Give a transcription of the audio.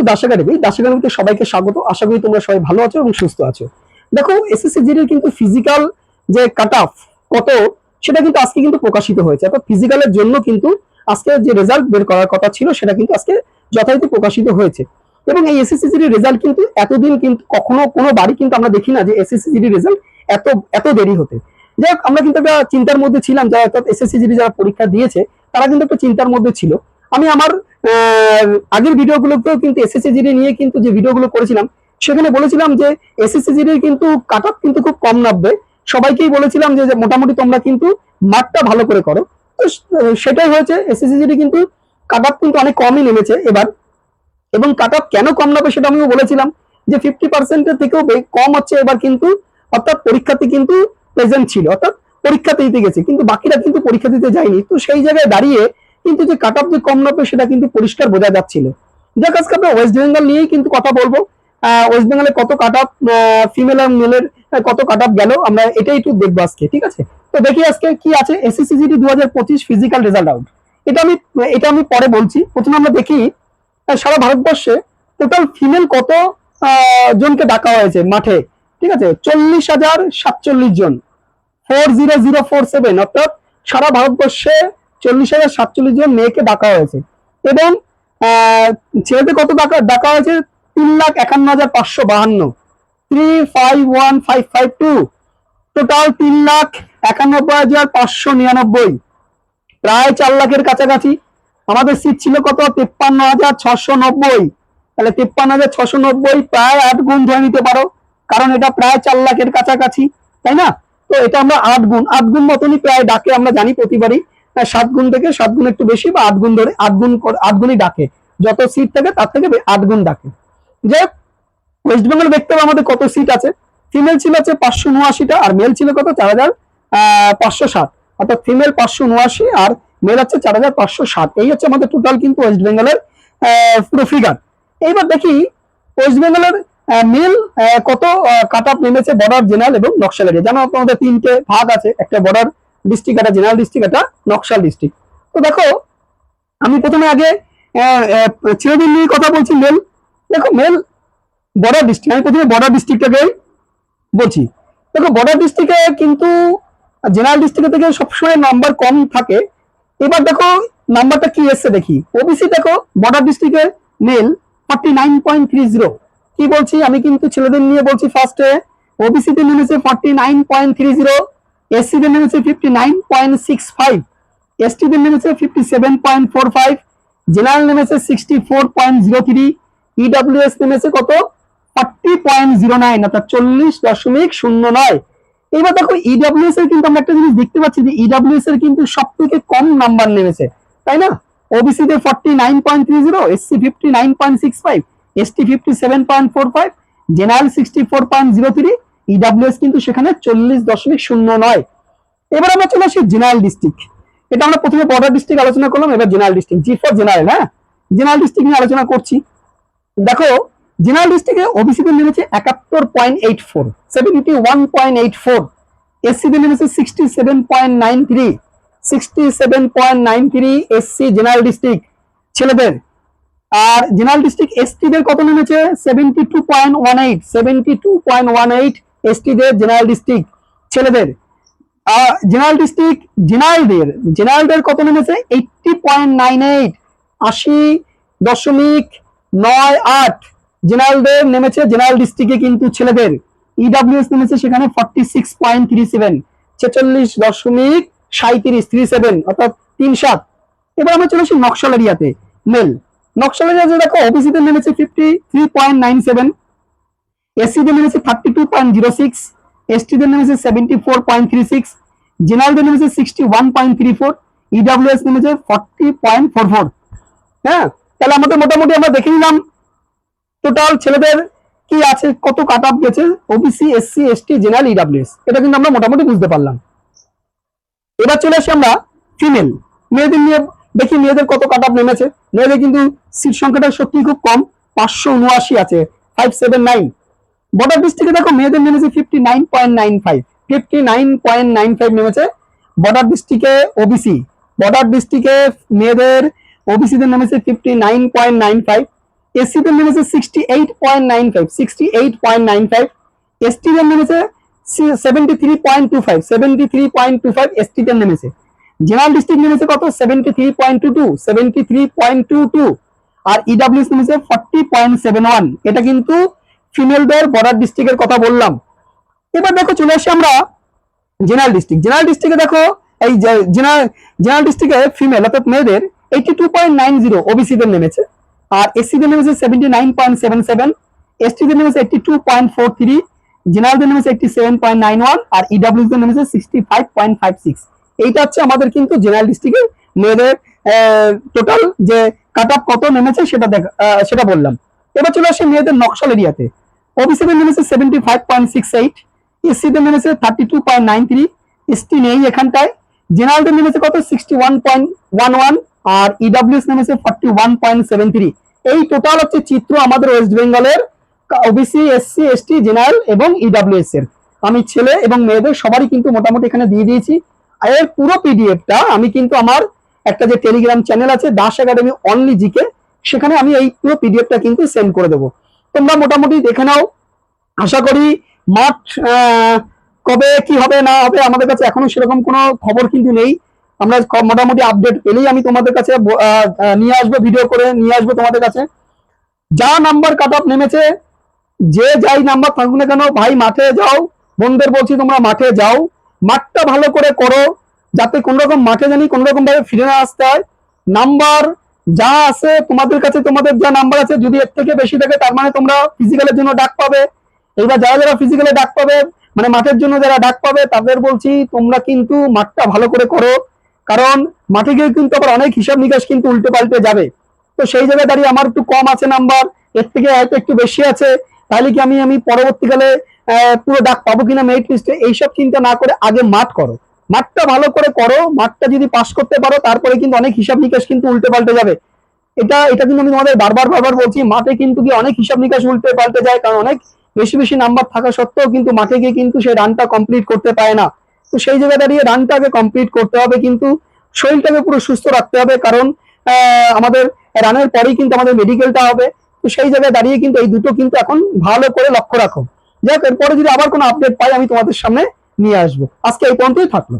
Two Das academy Das একাডেমিতে সবাইকে স্বাগত। আশা করি তোমরা সবাই ভালো আছো এবং সুস্থ আছো। দেখো এসএসসি জিডির কিন্তু ফিজিক্যাল যে কাট অফ কত সেটা কিন্তু আজকে কিন্তু প্রকাশিত হয়েছে। অর্থাৎ ফিজিক্যালের জন্য কিন্তু আজকে যে রেজাল্ট বের করার কথা ছিল সেটা কিন্তু আজকে যথারীতি প্রকাশিত হয়েছে। এবং এই এসএসসি জিডির রেজাল্ট কিন্তু এতদিন কিন্তু কখনো কোনো বাড়ি কিন্তু আমরা দেখি না যে এসএসসি জিডির রেজাল্ট এত এত দেরি হতে। যাই হোক, আমরা কিন্তু একটা চিন্তার মধ্যে ছিলাম যারা অর্থাৎ এসএসসি জিডি যারা পরীক্ষা দিয়েছে তারা কিন্তু একটা চিন্তার মধ্যে ছিল। আমি আমার আগের ভিডিওগুলোতেও কিন্তু এসএসসি জিডি নিয়ে কিন্তু যে ভিডিওগুলো করেছিলাম, সেখানে বলেছিলাম যে এসএসসি জিডির কিন্তু কাট কিন্তু খুব কম নামবে। সবাইকেই বলেছিলাম যে মোটামুটি তোমরা কিন্তু মার্কটা ভালো করে করো। তো সেটাই হয়েছে এসএসসি জিডি কিন্তু কাট কিন্তু অনেক কমই নেমেছে এবার। এবং কাট কেন কম নামবে সেটা আমিও বলেছিলাম যে ফিফটি পার্সেন্টের থেকেও কম হচ্ছে এবার কিন্তু অর্থাৎ পরীক্ষার্থী কিন্তু প্রেজেন্ট ছিল। অর্থাৎ পরীক্ষা দিতে গেছে, কিন্তু বাকিরা কিন্তু পরীক্ষা দিতে যায়নি। তো সেই জায়গায় দাঁড়িয়ে কিন্তু যে কাট অফ যে কম নামবে সেটা কিন্তু পরিষ্কার বোঝা যাচ্ছিল। যাক, আজকে আমরা ওয়েস্ট বেঙ্গল নিয়েই কিন্তু কথা বলব। ওয়েস্ট বেঙ্গলে কত কাট অফ ফিমেল আর মেলের কত কাট অফ গেল, আমরা এটাই একটু দেখব আজকে, ঠিক আছে? তো দেখি আজকে কি আছে এসএসসি জিডি দু হাজার পঁচিশ ফিজিক্যাল রেজাল্ট আউট এটা আমি এটা আমি পরে বলছি। প্রথমে আমরা দেখি সারা ভারতবর্ষে টোটাল ফিমেল কত জনকে ডাকা হয়েছে মাঠে, ঠিক আছে? চল্লিশ হাজার সাতচল্লিশ জন। Four zero zero four seven অর্থাৎ সারা ভারতবর্ষে চল্লিশ হাজার সাতচল্লিশ জন মেয়েকে ডাকা হয়েছে। এবং ছেলেদের কত ডাকা ডাকা হয়েছে? তিন লাখ একান্ন হাজার পাঁচশো বাহান্ন। Three five one five five two. Total তিন লাখ একানব্বই হাজার পাঁচশো নিরানব্বই। প্রায় চার লাখের কাছাকাছি। আমাদের সিট ছিল কত? তেপ্পান্ন হাজার ছশো নব্বই। তাহলে তেপ্পান্ন হাজার ছশো নব্বই প্রায় আট গুণ ধরে নিতে পারো। কারণ এটা প্রায় চার লাখের কাছাকাছি, তাই না? তো এটা আমরা আট গুণ আট গুণ মতনই প্রায় ডাকে আমরা জানি প্রতিবারই। সাত গুণ থেকে সাত গুণ একটু বেশি বা আট গুণ ধরে আট গুণ আট গুণই ডাকে। যত সিট থাকে তার থেকে আট গুণ ডাকে। হোক, ওয়েস্ট বেঙ্গল দেখতে হবে আমাদের কত সিট আছে? ফিমেল ছিল হচ্ছে পাঁচশো উনআশিটা আর মেল ছিল কত? চার হাজার পাঁচশো ষাট। অর্থাৎ ফিমেল পাঁচশো উনআশি আর মেল হচ্ছে চার হাজার পাঁচশো ষাট। এই হচ্ছে আমাদের টোটাল কিন্তু ওয়েস্ট বেঙ্গলের পুরো ফিগার এইবার দেখি ওয়েস্ট বেঙ্গলের মেল কত কাট আপ নেমেছে বর্ডার জেনারেল এবং নকশাল এরিয়া জানো আমাদের তিনটে ভাগ আছে একটা বর্ডার ডিস্ট্রিক্ট একটা জেনারেল ডিস্ট্রিক্ট একটা নকশাল ডিস্ট্রিক্ট তো দেখো, আমি প্রথমে আগে ছেলেদের নিয়ে কথা বলছি মেল দেখো মেল বর্ডার ডিস্ট্রিক্ট আমি প্রথমে বর্ডার ডিস্ট্রিক্টটাকে বলছি। দেখো বর্ডার ডিস্ট্রিক্টে কিন্তু জেনারেল ডিস্ট্রিক্ট থেকে সবসময় নাম্বার কম থাকে। এবার দেখো নাম্বারটা কি এসছে দেখি। ওবিসি দেখো বর্ডার ডিস্ট্রিক্টে male forty nine point three zero কি বলছি? আমি কিন্তু ছেলেদের নিয়ে বলছি ফার্স্টে ওবিসি তে নেমেছে forty nine point three zero SC তে নেমেছে fifty nine point six five ST তে নেমেছে fifty seven point four five general নেমেছে sixty four point zero three EWS নেমেছে কত? ফর্টি পয়েন্ট জিরো নাইন অর্থাৎ চল্লিশ দশমিক শূন্য নয়। এবার দেখো ইডাব্লিউএস এর কিন্তু আমরা একটা জিনিস দেখতে পাচ্ছি যে ইডাব্লিউএস এর কিন্তু সব থেকে কম নাম্বার নেমেছে তাই না? ওবিসি তে forty nine point three zero SC fifty nine point six five ST fifty seven point four five general sixty four point zero three EWS কিন্তু সেখানে চল্লিশ দশমিক শূন্য নয়। এবার আমরা চলে আসি জেনারেল ডিস্ট্রিক্ট। এটা আমরা প্রথমে বর্ডার ডিস্ট্রিক্ট আলোচনা করলাম, এবার general district. G for general হ্যাঁ? জেনারেল ডিস্ট্রিক্ট নিয়ে আলোচনা করছি। দেখো, জেনারেল ডিস্ট্রিক্টে ওবিসি তে নেমেছে একাত্তর point eight four seventy one point eight four SC তে নেমেছে sixty seven point nine three sixty seven point nine three SC general district ছেলেদের। আর জেনারেল ডিস্ট্রিক্ট এসটি দের কত নেমেছে? Seventy two point one eight seventy two point one eight ST দের general district ছেলেদের। General district জেনারেলদের জেনারেলদের কত নেমেছে? এইটটি পয়েন্ট নাইন এইট আশি দশমিক নয় আট জেনারেলদের নেমেছে, জেনারেল ডিস্ট্রিক্টে কিন্তু ছেলেদের। ইডাব্লিউএস নেমেছে সেখানে forty six point three seven ছেচল্লিশ দশমিক সাঁত্রিশ থ্রি সেভেন অর্থাৎ তিন সাত। এবার আমরা চলে আসি নকশাল এরিয়াতে মেল নকশাল এরিয়াতে দেখো ওবিসিতে নেমেছে fifty three point nine seven এসসিতে নেমেছে thirty two point zero six এসটিতে নেমেছে seventy four point three six জেনারেলদের নেমেছে sixty one point three four EWS নেমেছে ফর্টি পয়েন্ট ফোর ফোর হ্যাঁ তাহলে আমাদের মোটামুটি আমরা দেখে নিলাম। টোটাল ছেলেদের কি আছে, কত কাট আপ গেছে OBC SC ST general EWS এটা কিন্তু আমরা মোটামুটি বুঝতে পারলাম। এবার চলে আসি আমরা ফিমেল মেয়েদের নিয়ে দেখি মেয়েদের কত কাট আপ নেমেছে। মেয়েদের কিন্তু সিট সংখ্যাটা সত্যি খুব কম, পাঁচশো উনআশি আছে ফাইভ সেভেন নাইন বর্ডার ডিস্ট্রিক্টে দেখো মেয়েদের নেমেছে fifty nine point nine five fifty nine point nine five নেমেছে বর্ডার ডিস্ট্রিক্টে ওবিসি বর্ডার ডিস্ট্রিক্টে মেয়েদের ওবিসিদের নেমেছে fifty nine point nine five এসসিতে নেমেছে sixty eight point nine five sixty eight point nine five এসটিতে নেমেছে seventy three point two five seventy three point two five এসটিতে নেমেছে। General district নেমেছে কত? Seventy three point two two seventy three point two two আর EWS নেমেছে forty point seven one এটা কিন্তু ফিমেলদের border ডিস্ট্রিক্টের কথা বললাম। এবার দেখো চলে আসি আমরা জেনারেল ডিস্ট্রিক্ট জেনারেল ডিস্ট্রিক্টে দেখো এই জেনারেল জেনারেল ডিস্ট্রিক্টে ফিমেল অর্থাৎ মেয়েদের eighty two point nine zero ওবিসিদের নেমেছে। আর এসসিদের নেমেছে seventy nine point seven seven এসটিদের নেমেছে eighty two point four three জেনারেলদের নেমেছে eighty seven point nine one আর ইডাব্লিউদের নেমেছে sixty five point five six এইটা হচ্ছে আমাদের কিন্তু জেনারেল ডিস্ট্রিক্টের মেয়েদের টোটাল যে কাট কত নেমেছে সেটা দেখ সেটা বললাম। এবার চলে আসি মেয়েদের নকশাল এরিয়াতে ওবিসিদের নেমেছে seventy five point six eight এসসিদের নেমেছে thirty two point nine three ST নেই এখানটায়। জেনারেলদের নেমেছে কত? Sixty one point one one আর ইডাব্লিউএস নেমেছে forty one point seven three এই টোটাল হচ্ছে চিত্র আমাদের ওয়েস্ট বেঙ্গলের ওবিসি এসসি এসটি জেনারেল এবং ইডাব্লিউএস এর। আমি ছেলে এবং মেয়েদের সবারই কিন্তু মোটামুটি এখানে দিয়ে দিয়েছি। এর পুরো পিডিএফটা আমি কিন্তু আমার একটা যে টেলিগ্রাম চ্যানেল আছে, দাস একাডেমি অনলি জিকে সেখানে আমি এই পুরো পিডিএফটা কিন্তু সেন্ড করে দেবো। তোমরা মোটামুটি দেখে নাও। আশা করি মাঠ কবে কি হবে, না হবে, আমাদের কাছে এখনও সেরকম কোনো খবর কিন্তু নেই। আমরা মোটামুটি আপডেট পেলেই আমি তোমাদের কাছে নিয়ে আসব ভিডিও করে নিয়ে আসব তোমাদের কাছে। যা নাম্বার কাট অফ নেমেছে, যে যাই নাম্বার থাকুক না কেন, ভাই, মাঠে যাও। বোনদের বলছি তোমরা মাঠে যাও। মাঠটা ভালো করে করো, যাতে কোনোরকম মাঠে জানি কোন রকম ভাবে ফিরে না আসতে হয়। নাম্বার যা আছে তোমাদের কাছে, তোমাদের যা নাম্বার আছে, যদি এর থেকে বেশি থাকে, তার মানে তোমরা ফিজিক্যালের জন্য ডাক পাবে। এবার যারা যারা ফিজিক্যালে ডাক পাবে মানে মাঠের জন্য যারা ডাক পাবে, তাদের বলছি, তোমরা কিন্তু মাঠটা ভালো করে করো। কারণ মাঠে গিয়ে কিন্তু আবার অনেক হিসাব নিকাশ কিন্তু উল্টে পাল্টে যাবে। তো সেই জায়গায় দাঁড়িয়ে আমার একটু কম আছে নাম্বার এর থেকে হয়তো একটু বেশি আছে। তাহলে কি আমি আমি পরবর্তীকালে পুরো ডাক পাবো কিনা মেরিট লিস্টে এইসব চিন্তা না করে আগে মাঠ করো। মাঠটা ভালো করে করো, মাঠটা যদি পাস করতে পারো, তারপরে কিন্তু অনেক হিসাব নিকাশ কিন্তু উল্টে পাল্টে যাবে। এটা এটা কিন্তু আমি তোমাদের বারবার বারবার বলছি, মাঠে কিন্তু কি অনেক হিসাব নিকাশ উল্টে পাল্টে যায়, কারণ অনেক বেশি বেশি নাম্বার থাকা সত্ত্বেও কিন্তু মাঠে গিয়ে কিন্তু সেই রানটা কমপ্লিট করতে পারে না। তো সেই জায়গায় দাঁড়িয়ে রানটাকে কমপ্লিট করতে হবে কিন্তু শরীরটাকে পুরো সুস্থ রাখতে হবে, কারণ আমাদের রানের পরেই কিন্তু আমাদের মেডিকেলটা হবে। তো সেই জায়গায় দাঁড়িয়ে কিন্তু এই দুটো কিন্তু এখন ভালো করে লক্ষ্য রাখো। যাক, এরপরে যদি আবার কোনো আপডেট পাই, আমি তোমাদের সামনে নিয়ে আসব। আজকে এই পর্যন্তই থাকল।